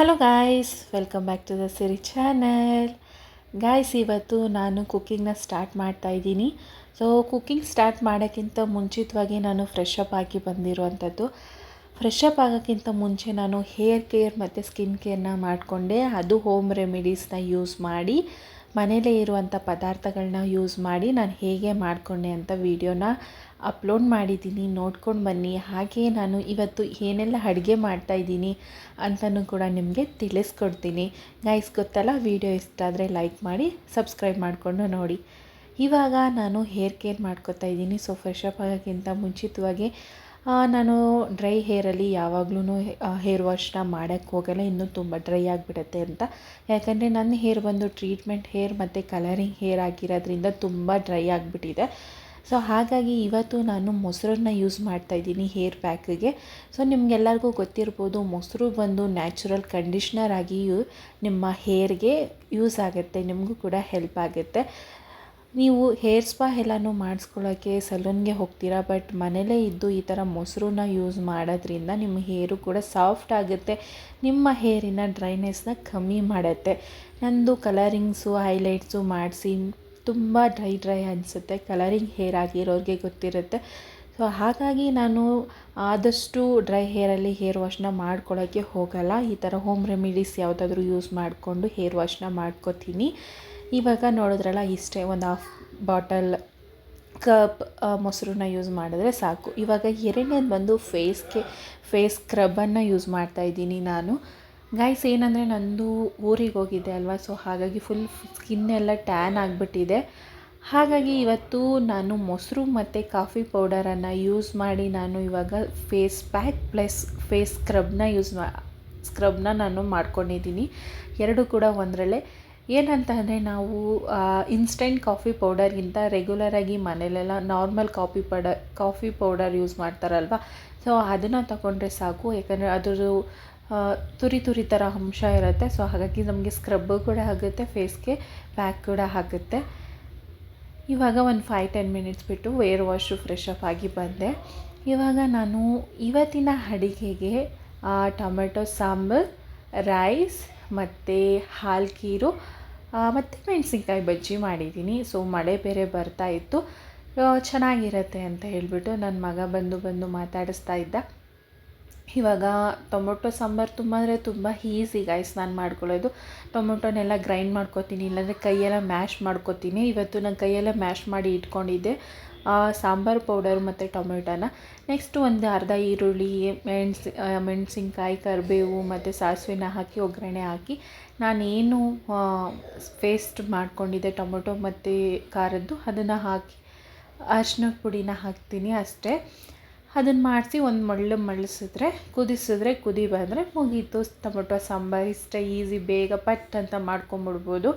Hello guys welcome back to the Siri channel guys ಇವತ್ತು ನಾನು ಕುಕ್ಕಿಂಗ್ನ start ಮಾಡ್ತಾ ಇದ್ದೀನಿ. ಸೊ ಕುಕ್ಕಿಂಗ್ ಸ್ಟಾರ್ಟ್ ಮಾಡೋಕ್ಕಿಂತ ಮುಂಚಿತವಾಗಿ ನಾನು ಫ್ರೆಶ್ ಅಪ್ ಆಗಿ ಬಂದಿರುವಂಥದ್ದು. ಫ್ರೆಶ್ ಅಪ್ ಆಗೋಕ್ಕಿಂತ ಮುಂಚೆ ನಾನು ಹೇರ್ ಕೇರ್ ಮತ್ತು ಸ್ಕಿನ್ ಕೇರ್ನ ಮಾಡಿಕೊಂಡೆ. ಅದು ಹೋಮ್ ರೆಮಿಡೀಸ್ನ ಯೂಸ್ ಮಾಡಿ, ಮನೇಲೇ ಇರುವಂಥ ಪದಾರ್ಥಗಳನ್ನ ಯೂಸ್ ಮಾಡಿ ನಾನು ಹೇಗೆ ಮಾಡಿಕೊಂಡೆ ಅಂತ ವಿಡಿಯೋನ ಅಪ್ಲೋಡ್ ಮಾಡಿದ್ದೀನಿ, ನೋಡ್ಕೊಂಡು ಬನ್ನಿ. ಹಾಗೆ ನಾನು ಇವತ್ತು ಏನೆಲ್ಲ ಅಡುಗೆ ಮಾಡ್ತಾಯಿದ್ದೀನಿ ಅಂತಲೂ ಕೂಡ ನಿಮಗೆ ತಿಳಿಸ್ಕೊಡ್ತೀನಿ. ಗೈಸ್ ಗೊತ್ತಲ್ಲ ವಿಡಿಯೋ ಇಷ್ಟ ಆದರೆ ಲೈಕ್ ಮಾಡಿ ಸಬ್ಸ್ಕ್ರೈಬ್ ಮಾಡಿಕೊಂಡು ನೋಡಿ. ಇವಾಗ ನಾನು ಹೇರ್ ಕೇರ್ ಮಾಡ್ಕೊತಾ ಇದ್ದೀನಿ. ಸೊ ಫ್ರೆಶ್ ಅಪ್ ಆಗೋಕ್ಕಿಂತ ಮುಂಚಿತವಾಗಿ ನಾನು ಡ್ರೈ ಹೇರಲ್ಲಿ ಯಾವಾಗಲೂ ಹೇರ್ ವಾಶ್ನ ಮಾಡೋಕ್ಕೆ ಹೋಗಲ್ಲ. ಇನ್ನೂ ತುಂಬ ಡ್ರೈ ಆಗಿಬಿಡುತ್ತೆ ಅಂತ. ಯಾಕಂದರೆ ನನ್ನ ಹೇರ್ ಬಂದು ಟ್ರೀಟ್ಮೆಂಟ್ ಹೇರ್ ಮತ್ತು ಕಲರಿಂಗ್ ಹೇರ್ ಆಗಿರೋದ್ರಿಂದ ತುಂಬ ಡ್ರೈ ಆಗಿಬಿಟ್ಟಿದೆ. ಸೊ ಹಾಗಾಗಿ ಇವತ್ತು ನಾನು ಮೊಸರನ್ನ ಯೂಸ್ ಮಾಡ್ತಾಯಿದ್ದೀನಿ ಹೇರ್ ಪ್ಯಾಕಿಗೆ ಸೊ ನಿಮಗೆಲ್ಲರಿಗೂ ಗೊತ್ತಿರ್ಬೋದು, ಮೊಸರು ಬಂದು ನ್ಯಾಚುರಲ್ ಕಂಡೀಷ್ನರ್ ಆಗಿ ಯು- ನಿಮ್ಮ ಹೇರ್ಗೆ ಯೂಸ್ ಆಗುತ್ತೆ, ನಿಮಗೂ ಕೂಡ ಹೆಲ್ಪ್ ಆಗುತ್ತೆ. ನೀವು ಹೇರ್ ಸ್ಪಾ ಎಲ್ಲನೂ ಮಾಡಿಸ್ಕೊಳ್ಳೋಕ್ಕೆ ಸಲೂನ್ಗೆ ಹೋಗ್ತೀರಾ ಬಟ್ ಮನೇಲೇ ಇದ್ದು ಈ ಥರ ಮೊಸರನ್ನ ಯೂಸ್ ಮಾಡೋದ್ರಿಂದ ನಿಮ್ಮ ಹೇರು ಕೂಡ ಸಾಫ್ಟ್ ಆಗುತ್ತೆ, ನಿಮ್ಮ ಹೇರಿನ ಡ್ರೈನೆಸ್ನ ಕಮ್ಮಿ ಮಾಡುತ್ತೆ. ನಂದು ಕಲರಿಂಗ್ಸು ಹೈಲೈಟ್ಸು ಮಾಡಿಸಿ ತುಂಬ ಡ್ರೈ ಡ್ರೈ ಅನಿಸುತ್ತೆ. ಕಲರಿಂಗ್ ಹೇರ್ ಆಗಿರೋರಿಗೆ ಗೊತ್ತಿರುತ್ತೆ. ಸೊ, ಹಾಗಾಗಿ ನಾನು ಆದಷ್ಟು ಡ್ರೈ ಹೇರಲ್ಲಿ ಹೇರ್ ವಾಶ್ನ ಮಾಡ್ಕೊಳ್ಳೋಕ್ಕೆ ಹೋಗಲ್ಲ. ಈ ಥರ ಹೋಮ್ ರೆಮಿಡೀಸ್ ಯಾವುದಾದ್ರೂ ಯೂಸ್ ಮಾಡಿಕೊಂಡು ಹೇರ್ ವಾಶ್ನ ಮಾಡ್ಕೋತೀನಿ. ಇವಾಗ ನೋಡಿದ್ರಲ್ಲ, ಇಷ್ಟೇ ಒಂದು ಹಾಫ್ ಬಾಟಲ್ ಕಪ್ ಮೊಸರನ್ನ ಯೂಸ್ ಮಾಡಿದ್ರೆ ಸಾಕು. ಇವಾಗ ಎರಡನೇದು ಬಂದು ಫೇಸ್ಗೆ, ಫೇಸ್ ಸ್ಕ್ರಬ್ಬನ್ನು ಯೂಸ್ ಮಾಡ್ತಾ ಇದ್ದೀನಿ ನಾನು. ಗೈಸ್ ಏನಂದರೆ ನಂದು ಊರಿಗೆ ಹೋಗಿದ್ದೆ ಅಲ್ವಾ ಸೊ ಹಾಗಾಗಿ ಫುಲ್ ಸ್ಕಿನ್ ಎಲ್ಲ ಟ್ಯಾನ್ ಆಗಿಬಿಟ್ಟಿದೆ. ಹಾಗಾಗಿ ಇವತ್ತು ನಾನು ಮೊಸರು ಮತ್ತು ಕಾಫಿ ಪೌಡರನ್ನು ಯೂಸ್ ಮಾಡಿ ನಾನು ಇವಾಗ ಫೇಸ್ ಪ್ಯಾಕ್ ಪ್ಲಸ್ ಫೇಸ್ ಸ್ಕ್ರಬ್ನ ಯೂಸ್ ಮಾ ಸ್ಕ್ರಬ್ನ ನಾನು ಮಾಡ್ಕೊಂಡಿದ್ದೀನಿ. ಎರಡು ಕೂಡ ಒಂದರಲ್ಲೇ. ಏನಂತ ಅಂದರೆ ನಾವು ಇನ್ಸ್ಟೆಂಟ್ ಕಾಫಿ ಪೌಡರ್ಗಿಂತ ರೆಗ್ಯುಲರಾಗಿ ಮನೇಲೆಲ್ಲ normal coffee powder coffee powder use ಮಾಡ್ತಾರಲ್ವ so ಅದನ್ನು ತಗೊಂಡ್ರೆ ಸಾಕು. ಯಾಕಂದರೆ ಅದ್ರದ್ದು ಆ, ತುರಿ ತುರಿ ಥರ ಅಂಶ ಇರುತ್ತೆ. ಸೊ ಹಾಗಾಗಿ ನಮಗೆ ಸ್ಕ್ರಬ್ಬು ಕೂಡ ಆಗುತ್ತೆ ಫೇಸ್ಗೆ ಪ್ಯಾಕ್ ಕೂಡ ಆಗುತ್ತೆ. ಇವಾಗ ಒಂದು ಫೈವ್ ಟೆನ್ ಮಿನಿಟ್ಸ್ ಬಿಟ್ಟು ವೇರ್ ವಾಶು ಫ್ರೆಶ್ ಅಪ್ ಆಗಿ ಬಂದೆ. ಇವಾಗ ನಾನು ಇವತ್ತಿನ ಅಡಿಗೆಗೆ ಟೊಮೆಟೊ ಸಾಂಬಾರ್ ರೈಸ್ ಮತ್ತು ಹಾಲು ಖೀರು ಮತ್ತು ಮೆಣಸಿನ್ಕಾಯಿ ಬಜ್ಜಿ ಮಾಡಿದ್ದೀನಿ. ಸೊ ಮಳೆ ಬೇರೆ ಬರ್ತಾ ಇತ್ತು. ಚೆನ್ನಾಗಿರತ್ತೆ ಅಂತ ಹೇಳಿಬಿಟ್ಟು ನನ್ನ ಮಗ ಬಂದು ಬಂದು ಮಾತಾಡಿಸ್ತಾ ಇದ್ದ. ಇವಾಗ ಟೊಮೊಟೊ ಸಾಂಬಾರು ತುಂಬ ಅಂದರೆ ತುಂಬ ಈಸಿ ಗೈಸ್ ನಾನು ಮಾಡ್ಕೊಳ್ಳೋದು. ಟೊಮೊಟೊನೆಲ್ಲ ಗ್ರೈಂಡ್ ಮಾಡ್ಕೊತೀನಿ, ಇಲ್ಲಾಂದರೆ ಕೈಯೆಲ್ಲ ಮ್ಯಾಶ್ ಮಾಡ್ಕೊತೀನಿ. ಇವತ್ತು ನಾನು ಕೈಯೆಲ್ಲ ಮ್ಯಾಶ್ ಮಾಡಿ ಇಟ್ಕೊಂಡಿದ್ದೆ. ಸಾಂಬಾರು ಪೌಡರ್ ಮತ್ತು ಟೊಮೆಟೊನ. ನೆಕ್ಸ್ಟ್ ಒಂದು ಅರ್ಧ ಈರುಳ್ಳಿ, ಮೆಣಸಿ ಮೆಣಸಿನ್ಕಾಯಿ, ಕರಿಬೇವು ಮತ್ತು ಸಾಸಿವೆನ ಹಾಕಿ, ಒಗ್ಗರಣೆ ಹಾಕಿ ನಾನೇನು ಪೇಸ್ಟ್ ಮಾಡ್ಕೊಂಡಿದ್ದೆ ಟೊಮೊಟೊ ಮತ್ತು ಖಾರದ್ದು. ಅದನ್ನು ಹಾಕಿ ಅರ್ಶಿನ ಪುಡಿನ ಹಾಕ್ತೀನಿ ಅಷ್ಟೇ. ಅದನ್ನು ಮಾಡಿಸಿ ಒಂದು ಮಳ್ಳು ಮಳ್ಳಿಸಿದ್ರೆ ಕುದಿಸಿದ್ರೆ ಕುದಿ ಬಂದರೆ ಮುಗೀತು. ಟೊಮೊಟೊ, ಸಾಂಬಾರು ಇಷ್ಟ ಈಸಿ, ಬೇಗ ಪಟ್ ಅಂತ ಮಾಡ್ಕೊಂಬಿಡ್ಬೋದು.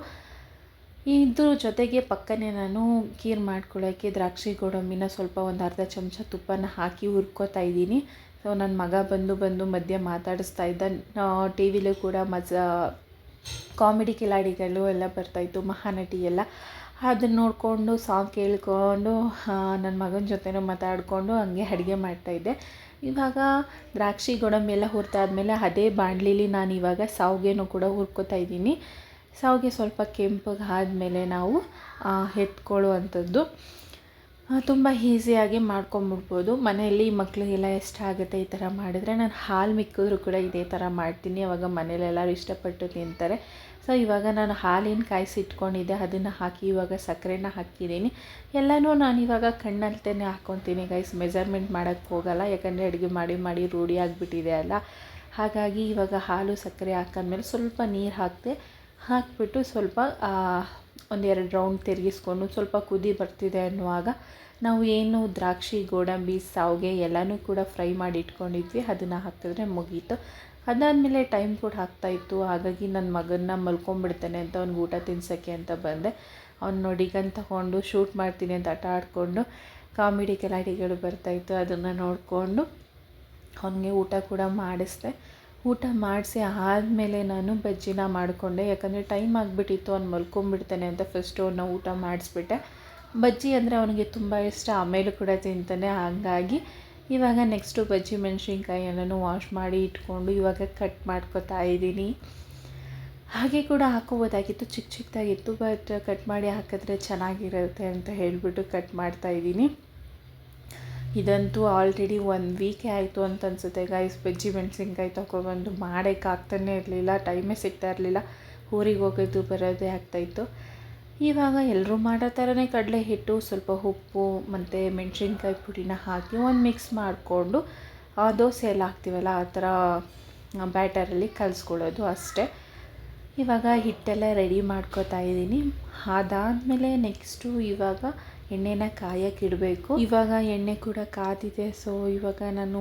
ಇದ್ರ ಜೊತೆಗೆ ಪಕ್ಕನೆ ನಾನು ಖೀರ್ ಮಾಡ್ಕೊಳ್ಳೋಕ್ಕೆ ದ್ರಾಕ್ಷಿ ಗೋಡಂಬಿನ ಸ್ವಲ್ಪ ಒಂದು ಅರ್ಧ ಚಮಚ ತುಪ್ಪನ ಹಾಕಿ ಹುರ್ಕೋತಾ ಇದ್ದೀನಿ. ಸೊ ನನ್ನ ಮಗ ಬಂದು ಬಂದು ಮಧ್ಯೆ ಮಾತಾಡಿಸ್ತಾ ಇದ್ದ. ಟಿ ವಿಲೂ ಕೂಡ ಮಜಾ, ಕಾಮಿಡಿ ಕಿಲಾಡಿಗಳು ಎಲ್ಲ ಬರ್ತಾಯಿತ್ತು ಮಹಾನಟಿ ಎಲ್ಲ ಅದನ್ನ ನೋಡಿಕೊಂಡು ಸಾಂಗ್ ಕೇಳಿಕೊಂಡು ನನ್ನ ಮಗನ ಜೊತೆನೂ ಮಾತಾಡಿಕೊಂಡು ಹಂಗೆ ಅಡುಗೆ ಮಾಡ್ತಾಯಿದ್ದೆ ಇವಾಗ ದ್ರಾಕ್ಷಿ ಗೋಡಂಬಿ ಎಲ್ಲ ಹುರಿದಾದ್ಮೇಲೆ ಅದೇ ಬಾಣಲಿಲಿ ನಾನು ಇವಾಗ ಸಾವಿಗೆನೂ ಕೂಡ ಹುರ್ಕೊತಾ ಇದ್ದೀನಿ. ಸಾವಿಗೆ ಸ್ವಲ್ಪ ಕೆಂಪಗೆ ಆದಮೇಲೆ ನಾವು ಎತ್ಕೊಳ್ಳುವಂಥದ್ದು. ತುಂಬ ಈಸಿಯಾಗಿ ಮಾಡ್ಕೊಂಬಿಡ್ಬೋದು. ಮನೆಯಲ್ಲಿ ಮಕ್ಕಳಿಗೆಲ್ಲ ಇಷ್ಟ ಆಗುತ್ತೆ ಈ ಥರ ಮಾಡಿದರೆ ನಾನು ಹಾಲು ಮಿಕ್ಕಿದ್ರು ಕೂಡ ಇದೇ ಥರ ಮಾಡ್ತೀನಿ. ಅವಾಗ ಮನೆಯಲ್ಲೆಲ್ಲರೂ ಇಷ್ಟಪಟ್ಟು ತಿಂತಾರೆ. ಸೊ ಇವಾಗ ನಾನು ಹಾಲಿನ ಕಾಯಿಸಿ ಇಟ್ಕೊಂಡಿದ್ದೆ, ಅದನ್ನು ಹಾಕಿ ಇವಾಗ ಸಕ್ಕರೆನ ಹಾಕಿದ್ದೀನಿ. ಎಲ್ಲನೂ ನಾನು ಇವಾಗ ಕಣ್ಣಲ್ತೇ ಹಾಕ್ಕೊತೀನಿ ಗೈಸ್ ಮೆಜರ್ಮೆಂಟ್ ಮಾಡೋಕ್ಕೆ ಹೋಗಲ್ಲ, ಯಾಕಂದರೆ ಅಡುಗೆ ಮಾಡಿ ಮಾಡಿ ರೂಢಿ ಆಗಿಬಿಟ್ಟಿದೆ ಅಲ್ಲ. ಹಾಗಾಗಿ ಇವಾಗ ಹಾಲು ಸಕ್ಕರೆ ಹಾಕಿದ್ಮೇಲೆ ಸ್ವಲ್ಪ ನೀರು ಹಾಕಿದೆ, ಹಾಕಿಬಿಟ್ಟು ಸ್ವಲ್ಪ ಒಂದೆರಡು ರೌಂಡ್ ತಿರುಗಿಸ್ಕೊಂಡು ಸ್ವಲ್ಪ ಕುದಿ ಬರ್ತಿದೆ ಅನ್ನುವಾಗ ನಾವು ಏನು ದ್ರಾಕ್ಷಿ, ಗೋಡಂಬಿ, ಸಾವಿಗೆ ಎಲ್ಲನೂ ಕೂಡ ಫ್ರೈ ಮಾಡಿ ಇಟ್ಕೊಂಡಿದ್ವಿ. ಅದನ್ನು ಹಾಕಿದ್ರೆ ಮುಗೀತು. ಅದಾದಮೇಲೆ ಟೈಮ್ ಕೂಡ ಆಗ್ತಾಯಿತ್ತು ಹಾಗಾಗಿ ನನ್ನ ಮಗನ್ನ ಮಲ್ಕೊಂಡ್ಬಿಡ್ತಾನೆ ಅಂತ ಅವ್ನಿಗೆ ಊಟ ತಿನ್ಸೋಕ್ಕೆ ಅಂತ ಬಂದೆ. ಅವ್ನು ನೋಡಿಗನ್ ತಗೊಂಡು ಶೂಟ್ ಮಾಡ್ತೀನಿ ಅಂತ ಆಟ ಆಡಿಕೊಂಡು ಕಾಮಿಡಿ ಕೆಲಾಡಿಗಳು ಬರ್ತಾಯಿತ್ತು ಅದನ್ನು ನೋಡಿಕೊಂಡು ಅವನಿಗೆ ಊಟ ಕೂಡ ಮಾಡಿಸ್ದೆ. ಊಟ ಮಾಡಿಸಿ ಆದಮೇಲೆ ನಾನು ಬಜ್ಜಿನ ಮಾಡಿಕೊಂಡೆ. ಯಾಕಂದರೆ ಟೈಮ್ ಆಗಿಬಿಟ್ಟಿತ್ತು, ಅವ್ನು ಮಲ್ಕೊಂಬಿಡ್ತಾನೆ ಅಂತ ಫಸ್ಟು ಅವನ್ನ ಊಟ ಮಾಡಿಸ್ಬಿಟ್ಟೆ. ಬಜ್ಜಿ ಅಂದರೆ ಅವನಿಗೆ ತುಂಬ ಇಷ್ಟ, ಆಮೇಲೆ ಕೂಡ ತಿಂತಾನೆ. ಹಾಗಾಗಿ ಇವಾಗ ನೆಕ್ಸ್ಟು ಬಜ್ಜಿ ಮೆಣಸಿನ್ಕಾಯಿ ಎಲ್ಲನೂ ವಾಶ್ ಮಾಡಿ ಇಟ್ಕೊಂಡು ಇವಾಗ ಕಟ್ ಮಾಡ್ಕೊತಾ ಇದ್ದೀನಿ. ಹಾಗೆ ಕೂಡ ಹಾಕೋಬೋದಾಗಿತ್ತು, ಚಿಕ್ಕ ಚಿಕ್ಕದಾಗಿತ್ತು ಬಟ್ ಕಟ್ ಮಾಡಿ ಹಾಕಿದ್ರೆ ಚೆನ್ನಾಗಿರುತ್ತೆ ಅಂತ ಹೇಳಿಬಿಟ್ಟು ಕಟ್ ಮಾಡ್ತಾ ಇದ್ದೀನಿ. ಇದಂತೂ ಆಲ್ರೆಡಿ ಒನ್ ವೀಕೇ ಆಯಿತು ಅಂತ ಅನಿಸುತ್ತೆ. ಗೈಸ್ ಬಜ್ಜಿ ಮೆಣಸಿನ್ಕಾಯಿ ತೊಗೊಬಂದು ಮಾಡೋಕ್ಕೆ ಆಗ್ತಾನೆ ಇರಲಿಲ್ಲ ಟೈಮೇ ಸಿಗ್ತಾ ಇರಲಿಲ್ಲ. ಊರಿಗೆ ಹೋಗೋದು, ಬರೋದೇ ಆಗ್ತಾಯಿತ್ತು ಇವಾಗ ಎಲ್ಲರೂ ಮಾಡೋ ಥರನೇ ಕಡಲೆ ಹಿಟ್ಟು, ಸ್ವಲ್ಪ ಉಪ್ಪು ಮತ್ತು ಮೆಣಸಿನ್ಕಾಯಿ ಪುಡಿನ ಹಾಕಿ ಒಂದು ಮಿಕ್ಸ್ ಮಾಡಿಕೊಂಡು ದೋಸೆ ಎಲ್ಲ ಹಾಕ್ತೀವಲ್ಲ, ಆ ಥರ ಬ್ಯಾಟರಲ್ಲಿ ಕಲಿಸ್ಕೊಳ್ಳೋದು ಅಷ್ಟೇ. ಇವಾಗ ಹಿಟ್ಟೆಲ್ಲ ರೆಡಿ ಮಾಡ್ಕೋತಾ ಇದ್ದೀನಿ. ಅದಾದಮೇಲೆ ನೆಕ್ಸ್ಟು ಇವಾಗ ಎಣ್ಣೆನ ಕಾಯಕ್ಕಿಡಬೇಕು ಇವಾಗ ಎಣ್ಣೆ ಕೂಡ ಕಾದಿದೆ. ಸೊ ಇವಾಗ ನಾನು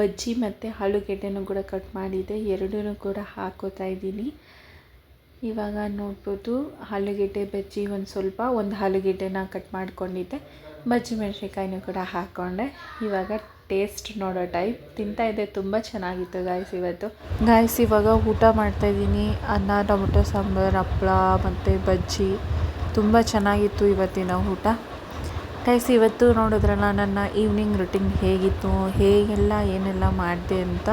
ಬಜ್ಜಿ ಮತ್ತು ಆಲೂಗೆಡ್ಡೆನೂ ಕೂಡ ಕಟ್ ಮಾಡಿದ್ದೆ ಎರಡೂ ಕೂಡ ಹಾಕೋತಾ ಇದ್ದೀನಿ. ಇವಾಗ ನೋಡ್ಬೋದು ಆಲೂಗೆಡ್ಡೆ, ಬಜ್ಜಿ ಒಂದು ಸ್ವಲ್ಪ, ಒಂದು ಆಲೂಗೆಡ್ಡೆನ ಕಟ್ ಮಾಡ್ಕೊಂಡಿದ್ದೆ. ಬಜ್ಜಿ ಮೆಣಸಿನ್ಕಾಯಿನೂ ಕೂಡ ಹಾಕ್ಕೊಂಡೆ ಇವಾಗ ಟೇಸ್ಟ್ ನೋಡೋ ಟೈಪ್ ತಿಂತಾ ಇದ್ದೆ, ತುಂಬ ಚೆನ್ನಾಗಿತ್ತು ಗಾಯ್ಸ್ ಇವತ್ತು. ಗಾಯ್ಸ್ ಇವಾಗ ಊಟ ಮಾಡ್ತಾಯಿದ್ದೀನಿ ಅನ್ನ, ಟೊಮೊಟೊ, ಸಾಂಬಾರು ಹಪ್ಪಳ ಮತ್ತು ಬಜ್ಜಿ. ತುಂಬ ಚೆನ್ನಾಗಿತ್ತು ಇವತ್ತಿನ ಊಟ. ಗೈಸ್ ಇವತ್ತು ನೋಡಿದ್ರಲ್ಲ, ನನ್ನ ಈವ್ನಿಂಗ್ ರುಟೀನ್ ಹೇಗಿತ್ತು, ಹೇಗೆಲ್ಲ ಏನೆಲ್ಲ ಮಾಡಿದೆ ಅಂತ.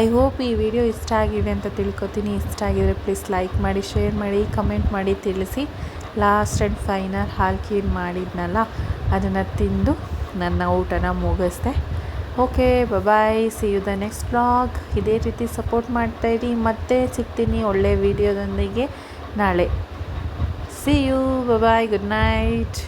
ಐ ಹೋಪ್ ಈ ವಿಡಿಯೋ ಇಷ್ಟ ಆಗಿದೆ ಅಂತ ತಿಳ್ಕೊತೀನಿ. ಇಷ್ಟ ಆಗಿದರೆ ಪ್ಲೀಸ್ ಲೈಕ್ ಮಾಡಿ ಶೇರ್ ಮಾಡಿ ಕಮೆಂಟ್ ಮಾಡಿ, ತಿಳಿಸಿ. ಲಾಸ್ಟ್ ಆ್ಯಂಡ್ ಫೈನಲ್ ಹಾಕಿ ಮಾಡಿದ್ನಲ್ಲ, ಅದನ್ನು ತಿಂದು ನನ್ನ ಊಟನ ಮುಗಿಸ್ದೆ. Okay bye see you the next blog ಇದೇ ರೀತಿ ಸಪೋರ್ಟ್ ಮಾಡ್ತಾಯಿರಿ ಮತ್ತೆ ಸಿಗ್ತೀನಿ ಒಳ್ಳೆ ವಿಡಿಯೋದೊಂದಿಗೆ ನಾಳೆ. See you bye good night